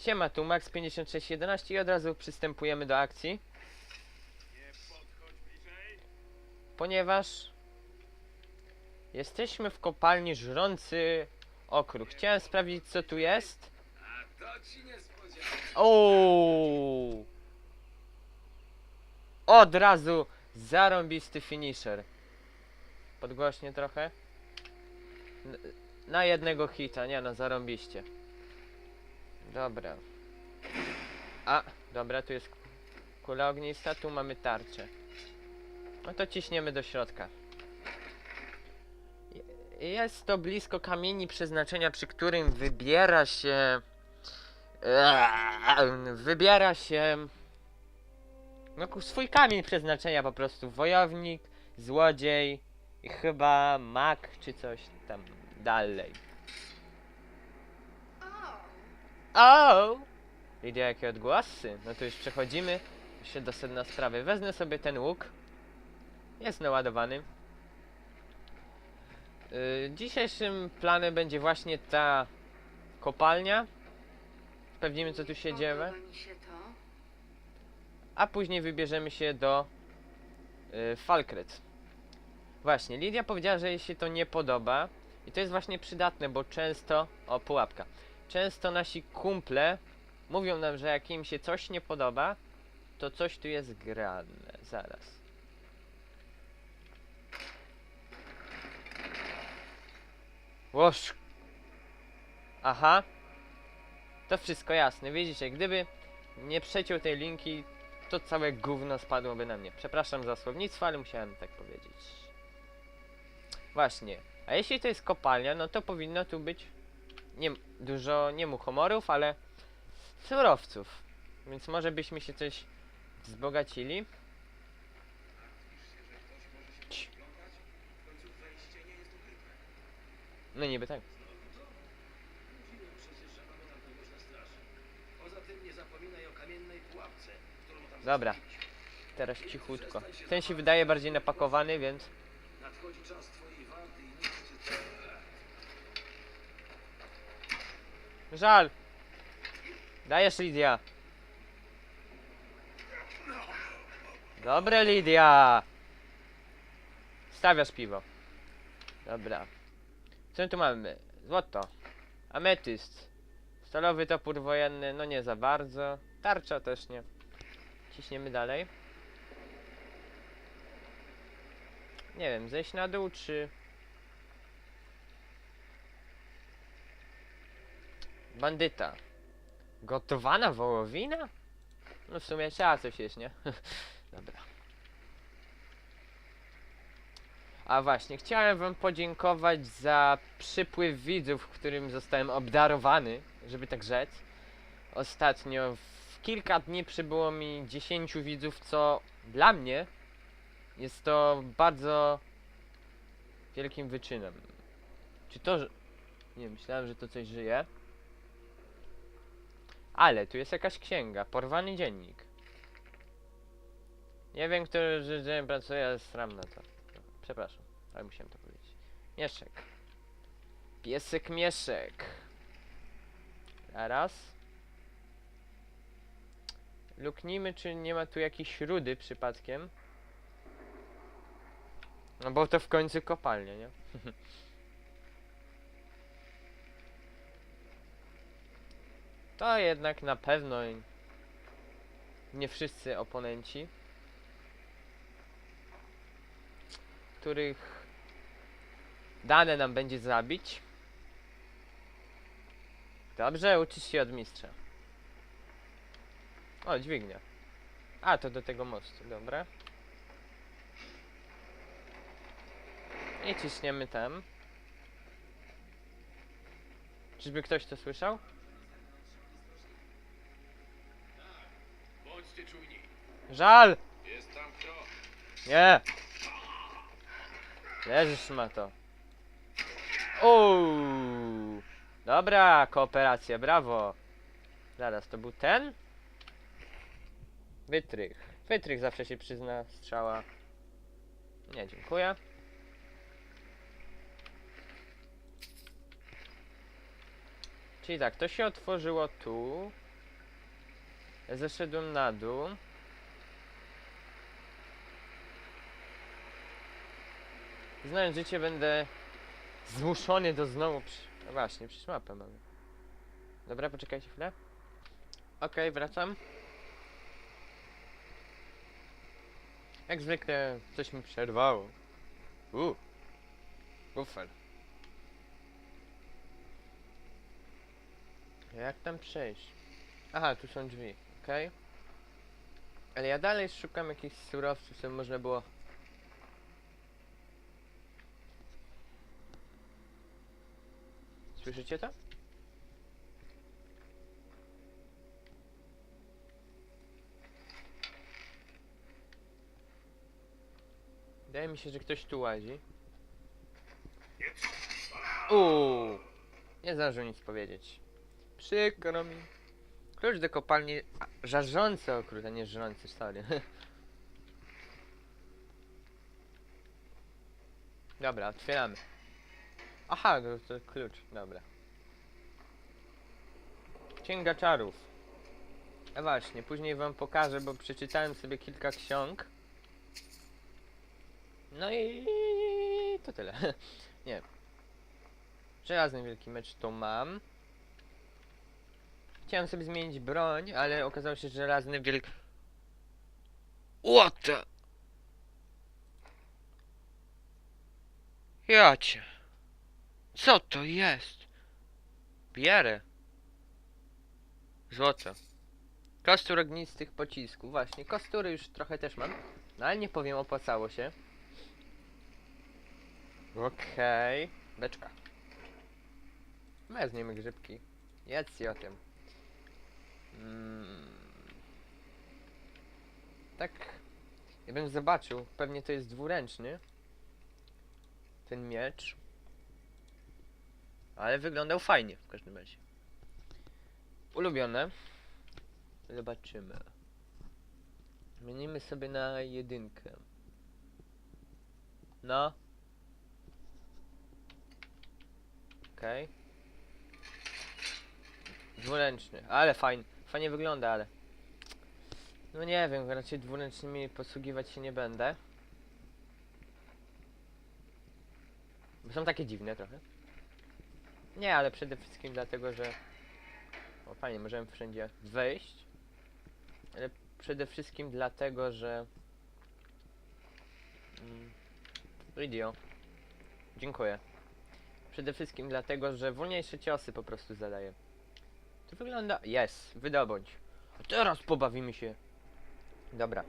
Siema, tu Max5611 i od razu przystępujemy do akcji. Ponieważ jesteśmy w kopalni żrący okruch. Chciałem sprawdzić co tu jest. Ooo! Od razu zarąbisty finisher. Podgłośnie trochę. Na jednego hita, nie no, zarąbiście. Dobra. A, dobra, tu jest kula ognista, tu mamy tarczę. No to ciśniemy do środka. Je- Jest to blisko kamieni przeznaczenia, przy którym wybiera się... Eee, Wybiera się... No swój kamień przeznaczenia po prostu. Wojownik, złodziej i chyba mak czy coś tam dalej. O! Lidia, jakie odgłosy. No to już przechodzimy jeszcze do sedna sprawy. Wezmę sobie ten łuk. Jest naładowany. Yy, dzisiejszym planem będzie właśnie ta kopalnia. Sprawdzimy co tu się dzieje. Się. A później wybierzemy się do y, Falkret. Właśnie, Lidia powiedziała, że jej się to nie podoba. I to jest właśnie przydatne, bo często... O, pułapka. Często nasi kumple mówią nam, że jak im się coś nie podoba, to coś tu jest grane. Zaraz. Łoż. Aha. To wszystko jasne. Widzicie, gdyby nie przeciął tej linki, to całe gówno spadłoby na mnie. Przepraszam za słownictwo, ale musiałem tak powiedzieć. Właśnie. A jeśli to jest kopalnia, no to powinno tu być nie, dużo nie muchomorów, ale surowców. Więc może byśmy się coś wzbogacili. Cii. No niby tak. Dobra. Teraz cichutko. Ten się wydaje bardziej napakowany, więc Nadchodzi czas twojej walki i nie chcę cię... Żal. Dajesz Lidia. Dobre Lidia. Stawiasz piwo. Dobra. Co tu mamy? Złoto. Ametyst. Stalowy topór wojenny, no nie za bardzo. Tarcza też nie. Ciśniemy dalej. Nie wiem, zejść na dół czy... Bandyta. Gotowana wołowina? No w sumie trzeba coś jeść, nie? Dobra. A właśnie, chciałem wam podziękować za przypływ widzów, którym zostałem obdarowany, żeby tak rzec. Ostatnio w kilka dni przybyło mi 10 widzów, co dla mnie jest to bardzo wielkim wyczynem. Czy to. Nie, myślałem, że to coś żyje. Ale tu jest jakaś księga, porwany dziennik. Nie wiem, który dzień pracuje, sram na to. Przepraszam, ale musiałem to powiedzieć. Mieszek. Piesek Mieszek. Zaraz. Luknijmy, czy nie ma tu jakiejś rudy przypadkiem. No bo to w końcu kopalnia, nie? To jednak na pewno nie wszyscy oponenci, których dane nam będzie zabić. Dobrze, uczysz się od mistrza. O, dźwignia. A, to do tego mostu, dobra. I ciśniemy tam. Czyżby ktoś to słyszał? Bądźcie czujni. Żal! Jest tam kto? Nie! Leżysz ma to. Uuu. Dobra, kooperacja, brawo. Zaraz, to był ten? Wytrych. Wytrych zawsze się przyzna, strzała. Nie, dziękuję. Czyli tak, to się otworzyło tu. Zeszedłem na dół. Znając życie będę zmuszony do znowu przy... No właśnie, przecież mapę mamy. Dobra, poczekajcie chwilę. Okej, wracam. Jak zwykle coś mi przerwało. Uuu. Bufel. Jak tam przejść? Aha, tu są drzwi, okej. Ale ja dalej szukam jakichś surowców, co można było... Słyszycie to? Wydaje mi się, że ktoś tu łazi. Uuu, nie zdążył nic powiedzieć. Przykro mi. Klucz do kopalni a, żarzący a nie żrący, sorry. Dobra, otwieramy. Aha, to, to klucz, dobra. Księga czarów. A właśnie, później wam pokażę, bo przeczytałem sobie kilka ksiąg. No i to tyle. Nie. Żelazny wielki mecz to mam. Chciałem sobie zmienić broń, ale okazało się, że żelazny wielki... What the... Jacie. Co to jest? Bierę. Złoto. Kostur ognistych pocisków. Właśnie, kostury już trochę też mam. No ale nie powiem, opłacało się. Okej. Beczka. Weźmiemy grzybki. Jedz o tym. Mm. Tak. Ja bym zobaczył. Pewnie to jest dwuręczny. Ten miecz. Ale wyglądał fajnie w każdym razie. Ulubione. Zobaczymy. Zmienimy sobie na jedynkę. No. Okej. Dwuręczny, ale fajnie, fajnie wygląda, ale... No nie wiem, raczej dwuręcznymi posługiwać się nie będę. Bo są takie dziwne trochę. Nie, ale przede wszystkim dlatego, że... O fajnie, możemy wszędzie wejść. Ale przede wszystkim dlatego, że... Mm. Video. Dziękuję. Przede wszystkim dlatego, że wolniejsze ciosy po prostu zadaję. To wygląda... Jest, wydobądź. A teraz pobawimy się. Dobra.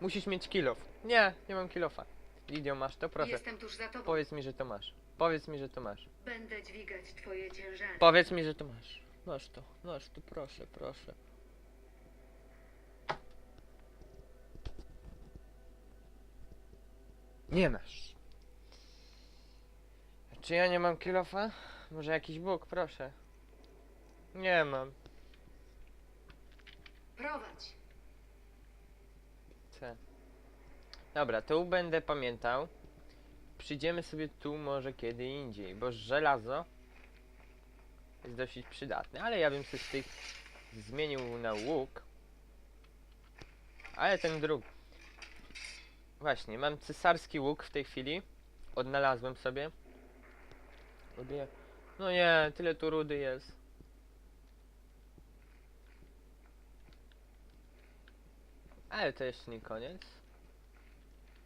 Musisz mieć kilof. Nie, nie mam kilofa. Lidio, masz to? Proszę. Jestem tuż za tobą. Powiedz mi, że to masz. Powiedz mi, że to masz. Będę dźwigać twoje ciężary. Powiedz mi, że to masz. Masz to, masz to, proszę, proszę. Nie masz. Czy ja nie mam kilofa? Może jakiś Bóg, proszę. Nie mam. Prowadź. C. Dobra, to będę pamiętał. Przyjdziemy sobie tu może kiedy indziej, bo żelazo jest dosyć przydatne, ale ja bym sobie z tych zmienił na łuk. Ale ten drugi. Właśnie, mam cesarski łuk w tej chwili. Odnalazłem sobie. No nie, tyle tu rudy jest. Ale to jeszcze nie koniec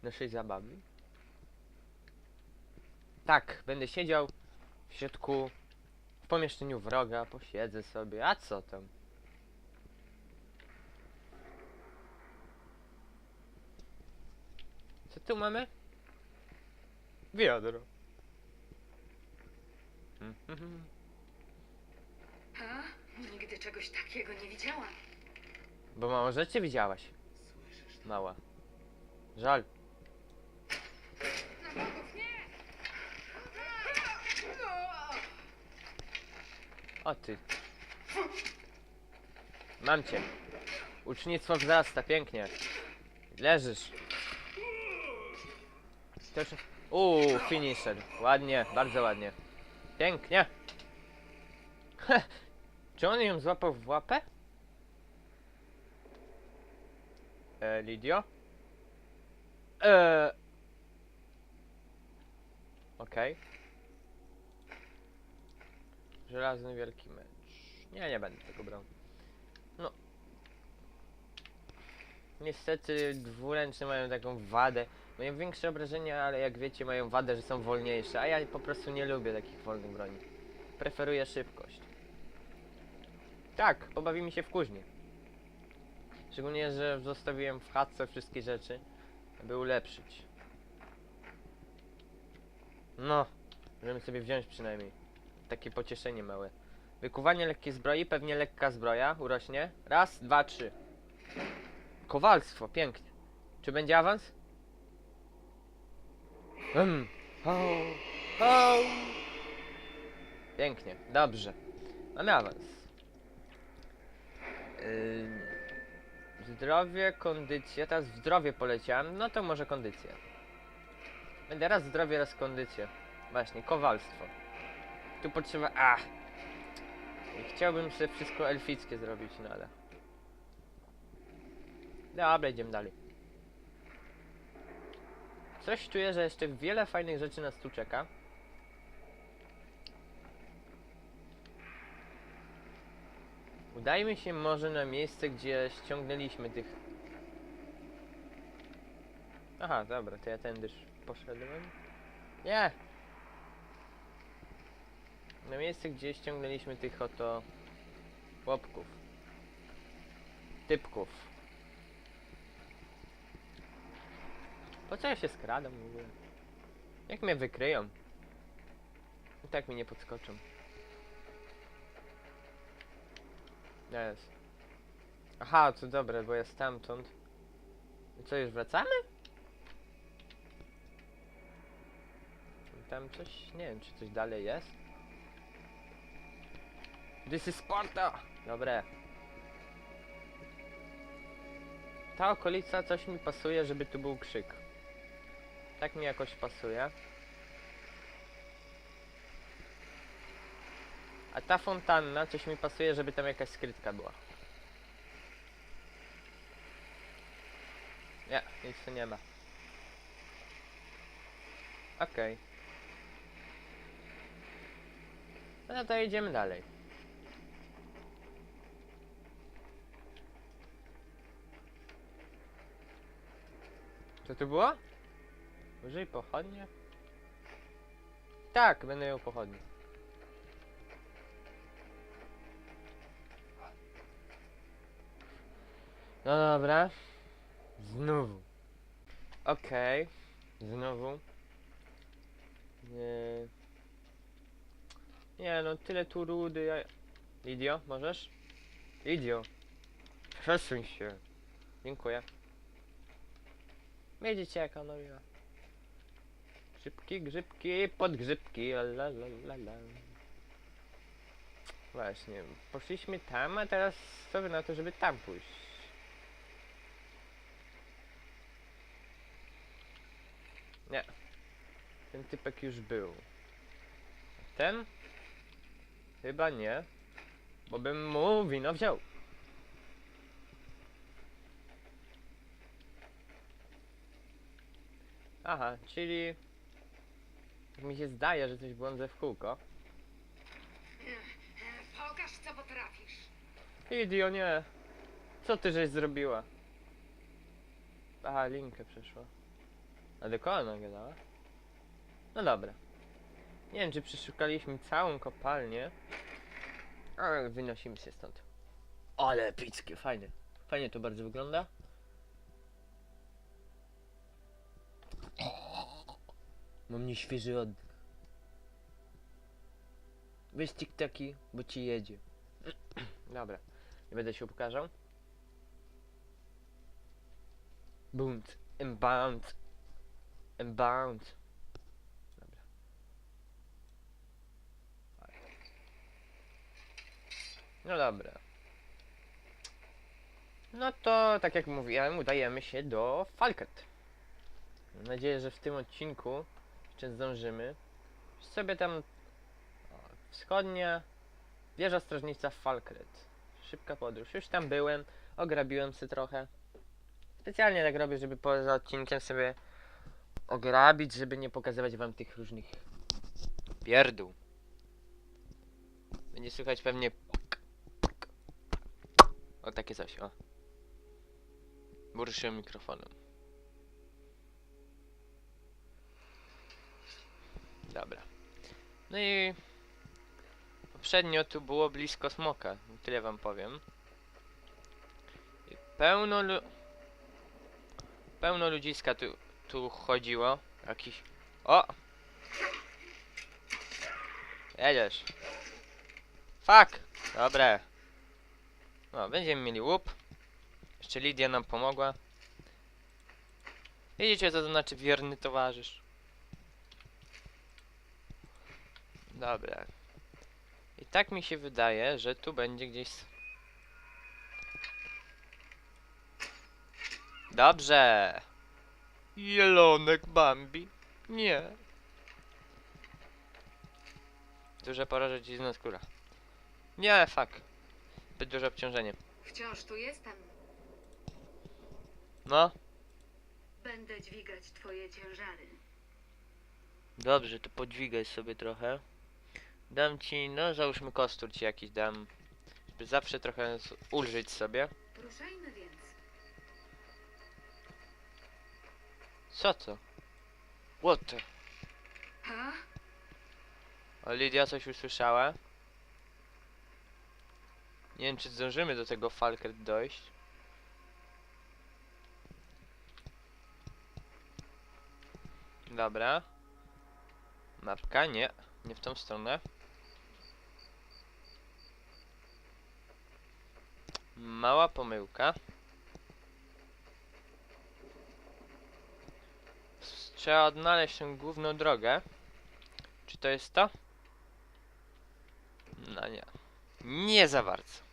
naszej zabawy. Tak, będę siedział w środku, w pomieszczeniu wroga, posiedzę sobie, a co tam? Co tu mamy? Wiadro. Ha? Nigdy czegoś takiego nie widziałam. Bo mało rzeczy widziałaś, Mała. Żal. O ty. Mam cię. Ucznictwo wzrasta, pięknie. Leżysz. Też... Uuu, finisher. Ładnie, bardzo ładnie. Pięknie. Czy on ją złapał w łapę? E, Lidio? E... Okej. Żelazny wielki mecz. Nie, nie będę tego brał. No. Niestety dwuręczne mają taką wadę. Mają większe obrażenia, ale jak wiecie mają wadę, że są wolniejsze, a ja po prostu nie lubię takich wolnych broni. Preferuję szybkość. Tak, pobawimy się w kuźni. Szczególnie, że zostawiłem w chatce wszystkie rzeczy, aby ulepszyć. No, możemy sobie wziąć przynajmniej. Takie pocieszenie małe. Wykuwanie lekkiej zbroi, pewnie lekka zbroja urośnie. Raz, dwa, trzy. Kowalstwo, pięknie. Czy będzie awans? Hmm. Ho, ho. Pięknie, dobrze. Mamy awans. Ym, zdrowie, kondycja. Teraz w zdrowie poleciałem, no to może kondycja. Będę raz zdrowie, raz kondycję. Właśnie, kowalstwo. Tu potrzeba... A! Chciałbym sobie wszystko elfickie zrobić, no ale... Dobra, idziemy dalej. Coś czuję, że jeszcze wiele fajnych rzeczy nas tu czeka. Udajmy się może na miejsce, gdzie ściągnęliśmy tych... Aha, dobra, to ja tędyż poszedłem. Nie! Na miejsce, gdzie ściągnęliśmy tych oto... Łopków. Typków. Po co ja się skradam w ogóle? Jak mnie wykryją? I tak mi nie podskoczą. Jest. Aha, to dobre, bo ja stamtąd. I co, już wracamy? Tam coś, nie wiem, czy coś dalej jest. This is Sparta! Dobre. Ta okolica coś mi pasuje, żeby tu był krzyk. Tak mi jakoś pasuje. A ta fontanna coś mi pasuje, żeby tam jakaś skrytka była. Nie, nic tu nie ma. Okej. No to idziemy dalej. Co to było? Użyj pochodnie? Tak, będę ją pochodnie. No dobra. Znowu. Okej. Znowu. Nie. Nie no, tyle tu rudy. Ja... Lidio, możesz? Lidio. Przesuń się. Dziękuję. Widzicie jak ona miła. Grzybki, grzybki, podgrzybki, la la la la la. Właśnie, poszliśmy tam, a teraz co wy na to, żeby tam pójść? Nie. Ten typek już był. Ten? Chyba nie. Bo bym mu wino wziął. Aha, czyli... tak Mi się zdaje, że coś błądzę w kółko. Pokaż, co potrafisz. Idio, nie. Co ty żeś zrobiła? Aha, linkę przeszła. A do koła ona gadała? No dobra. Nie wiem, czy przeszukaliśmy całą kopalnię. Ale wynosimy się stąd. Ale epickie, fajnie. Fajnie to bardzo wygląda. Mam nieświeży oddech. Wyścig taki, bo ci jedzie. Dobra, nie będę się upokarzał. Bound, embound, embound. Dobra. No dobra. No to, tak jak mówiłem, udajemy się do Falket. Mam nadzieję, że w tym odcinku jeszcze zdążymy. Sobie tam wschodnia wieża strażnicza Falkret. Szybka podróż. Już tam byłem, ograbiłem sobie trochę. Specjalnie tak robię, żeby poza odcinkiem sobie ograbić, żeby nie pokazywać wam tych różnych pierdół. Będzie słychać pewnie o takie coś, o. Burszy mikrofonem. Dobra. No i poprzednio tu było blisko smoka, tyle wam powiem. I pełno lu... Pełno ludziska tu, tu chodziło. Jakiś... O! Jedziesz. Fuck! Dobre. No, będziemy mieli łup. Jeszcze Lidia nam pomogła. Widzicie co to znaczy wierny towarzysz? Dobra. I tak mi się wydaje, że tu będzie gdzieś... Dobrze! Jelonek Bambi. Nie. Duże poraże dziwna skóra. Nie, fuck. Zbyt duże obciążenie. Wciąż tu jestem. No, Będę dźwigać twoje ciężary. dobrze, to podźwigaj sobie trochę. Dam ci, no załóżmy kostur ci jakiś dam. Żeby zawsze trochę s- ulżyć sobie. Ruszajmy więc. Co to? What the? Ha? O, Lidia coś usłyszała. Nie wiem, czy zdążymy do tego Falkert dojść. Dobra. Mapka, nie. Nie w tą stronę. Mała pomyłka. Trzeba odnaleźć tę główną drogę. Czy to jest to? No nie. Nie za bardzo.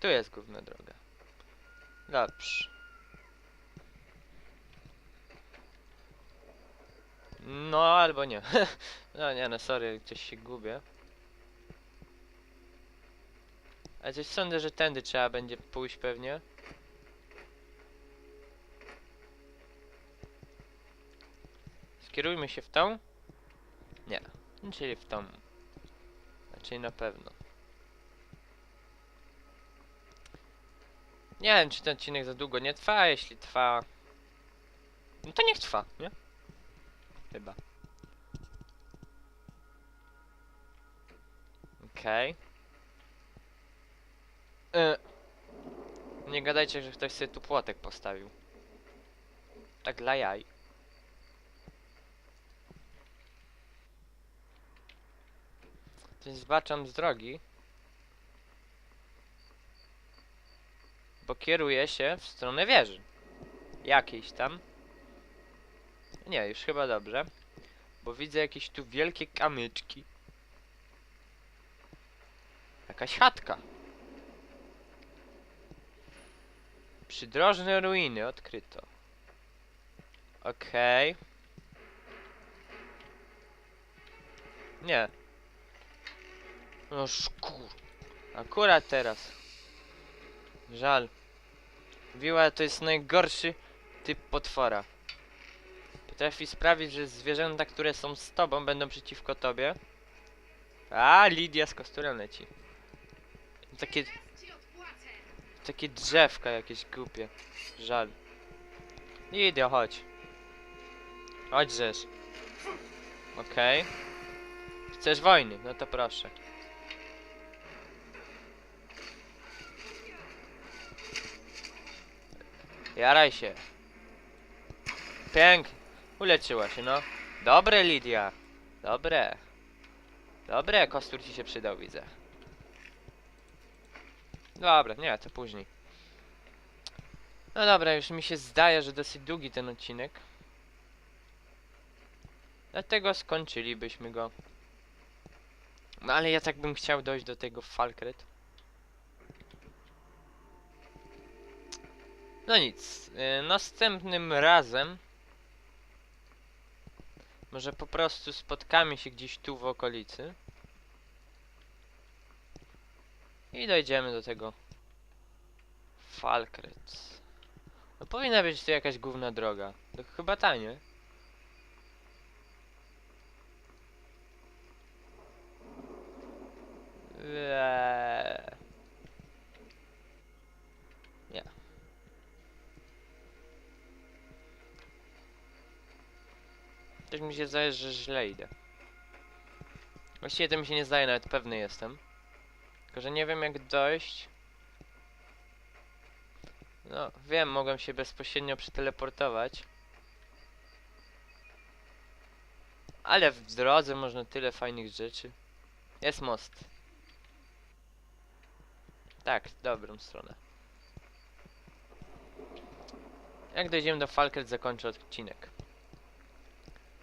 Tu jest główna droga. Dobrze. No albo nie. no nie, no sorry, gdzieś się gubię. Ale coś sądzę, że tędy trzeba będzie pójść pewnie. Skierujmy się w tą? Nie. Czyli w tą. Znaczy na pewno. Nie wiem, czy ten odcinek za długo nie trwa, jeśli trwa... No to niech trwa, nie? Chyba. Okej. Y. Nie gadajcie, że ktoś sobie tu płotek postawił. Tak dla jaj. Więc zbaczam z drogi. Bo kieruję się w stronę wieży. Jakiejś tam. Nie, już chyba dobrze. Bo widzę jakieś tu wielkie kamyczki. Jakaś chatka. Przydrożne ruiny odkryto. Okej. Nie. No szkur. Akurat teraz. Żal. Wiła to jest najgorszy typ potwora. Potrafi sprawić, że zwierzęta, które są z tobą, będą przeciwko tobie. A, Lidia z kosturem leci. Takie, takie drzewka jakieś głupie. Żal. Lidia, chodź. Chodź, żeż. Okej. Chcesz wojny? No to proszę. Jaraj się. Pięknie. Uleczyła się, no. Dobre, Lidia. Dobre. Dobre, kostur ci się przydał, widzę. Dobra, nie, to później. No dobra, już mi się zdaje, że dosyć długi ten odcinek. Dlatego skończylibyśmy go. No ale ja tak bym chciał dojść do tego Falkret. No nic, y, następnym razem może po prostu spotkamy się gdzieś tu w okolicy i dojdziemy do tego Falkret. No powinna być tu jakaś główna droga. To chyba ta, nie? Eee. Nie. Coś mi się zdaje, że źle idę. Właściwie to mi się nie zdaje, nawet pewny jestem. Tylko, że nie wiem jak dojść. No, wiem, mogłem się bezpośrednio przeteleportować. Ale w drodze można tyle fajnych rzeczy. Jest most. Tak, w dobrą stronę. Jak dojdziemy do Falkret, zakończę odcinek.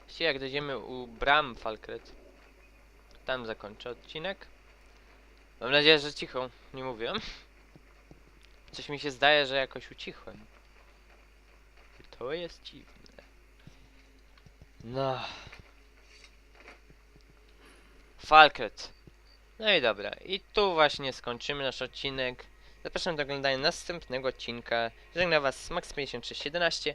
Właściwie jak dojdziemy u bram Falkret, tam zakończę odcinek. Mam nadzieję, że cicho, nie mówię. Coś mi się zdaje, że jakoś ucichłem. To jest dziwne. No. Falkret. No i dobra, i tu właśnie skończymy nasz odcinek. Zapraszam do oglądania następnego odcinka. Żegna was Max5317.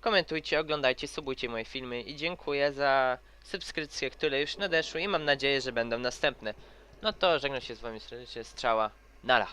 Komentujcie, oglądajcie, subujcie moje filmy i dziękuję za subskrypcje, które już nadeszły i mam nadzieję, że będą następne. No to żegnam się z wami serdecznie, strzała, nara.